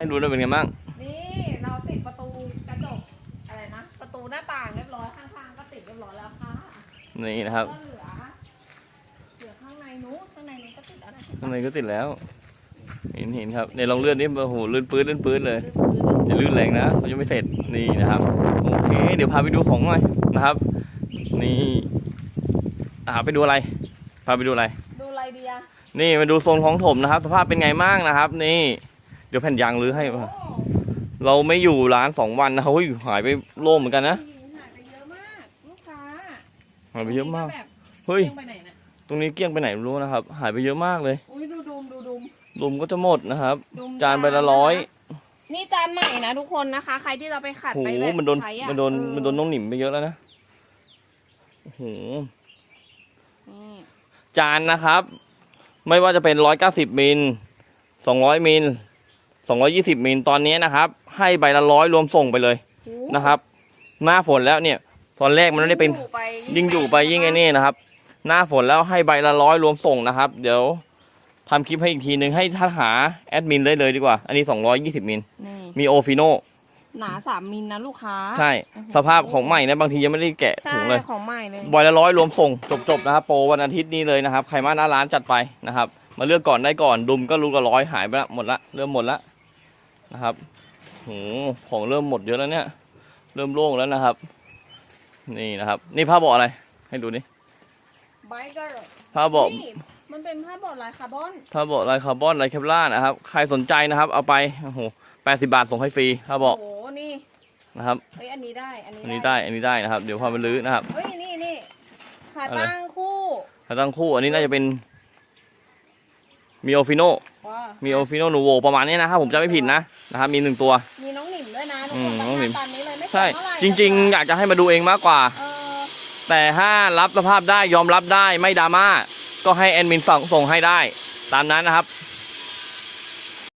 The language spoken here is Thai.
ให้ดูด้วยเป็นไงบ้าง นี่เราติดประตูกระจกอะไรนะ ประตูหน้าต่างเรียบร้อยข้างๆก็ติดเรียบร้อยแล้วค่ะนี่นะครับก็เหลือเหลือข้างในนู้นข้างในนู้นก็ติดอะไรข้างในก็ติดแล้ว เห็นเห็นครับในลองเลื่อนนี่โอ้โหลื่นปื้ดลื่นปื้ดเลยอย่าลื่นแรงนะเขายังไม่เสร็จนี่นะครับโอเค เดี๋ยวพาไปดูของหน่อยนะครับ นี่อ่าไปดูอะไร พาไปดูอะไร ดูอะไรดีอะนี่มาดูโซนของถมนะครับ สภาพเป็นไงบ้างนะครับ นี่ เดี๋ยวแผ่นยางรื้อให้โอ้เราไม่อยู่ร้านสองวันนะเฮ้ยหายไปโล่งเหมือนกันนะหายไปเยอะมากลูกค้าหายไปเยอะมากแบบเฮ้ยเอียงไปไหนนะตรงนี้เกลี้ยงไปไหนไม่รู้นะครับ หายไปเยอะมากเลยอุ้ยดูดุมดูดุมลุมก็จะหมดนะครับดุมจานใบละร้อยนี่จานใหม่นะทุกคนนะคะ ใครที่เราไปขัดโอ้ไปโหแบบมันโดนใช้อะมันโดนเออมันโดนน้องหนิมไปเยอะแล้วนะโอ้โหนี่จานนะครับ ไม่ว่าจะเป็นร้อยเก้าสิบมิลสองร้อยมิล สองร้อยี่สิบมิลตอนนี้นะครับ ให้ใบละร้อยรวมส่งไปเลยโอ้นะครับ หน้าฝนแล้วเนี่ย ตอนแรกมันไม่ได้เป็นยิ่งอยู่ไปยิ่งอยู่ไปยิ่งไอ้นี่นะครับ หน้าฝนแล้วให้ใบละร้อยรวมส่งนะครับ เดี๋ยวทำคลิปให้อีกทีนึงให้ท่านหาแอดมินได้เลยดีกว่า อันนี้ 220มิลนี่มีโอฟิโนหนาสามมิลนะลูกค้าใช่ สภาพของใหม่นะบางทียังไม่ได้แกะใช่ถุงเลยของใหม่เลยบอยละร้อยรวมส่งจบๆนะครับโปรวันอาทิตย์นี้เลยนะครับใครมาหน้าร้านจัดไปนะครับ มาเลือกก่อนได้ก่อนดุมก็รู้ก็ร้อยหายไปละหมดละเริ่มหมดละ นะครับโหของเริ่มหมดเยอะแล้วเนี่ย เริ่มโล่งแล้วนะครับ นี่นะครับ นี่ผ้าเบาะอะไร ให้ดูนี่ไบเกอร์ผ้าเบาะนี่มันเป็นผ้าบอดลายคาร์บอนถ้าเบาะลายคาร์บอนลายเคปล่าร์นะครับ ใครสนใจนะครับ เอาไปโอ้โหแปดสิบาทส่งให้ฟรีถ้าเบาะโอ้โหนี่นะครับเฮ้ยอันนี้ได้อันนี้อันนี้ได้ อันนี้ได้นะครับ เดี๋ยวพาไปลื้อนะครับ เฮ้ยนี่นี่ขาอะไร ตั้งคู่ถ้าตั้งคู่ อันนี้น่าจะเป็นมีโอฟิโนว้า มีโอฟิโนนูโวประมาณนี้นะครับผมจะไม่ผิดนะนะครับมีหนึ่งตัว มีน้องหนิมด้วยนะทุกอืคมนน้องหนิมตามนี้เลยไม่แพใช่งเท่าไหร่จริง ๆ อยากจะให้มาดูเองมากกว่าเออแต่ถ้ารับสภาพได้ยอมรับได้ไม่ดราม่าก็ให้แอดมินส่งส่งให้ได้ ตามนั้นนะครับ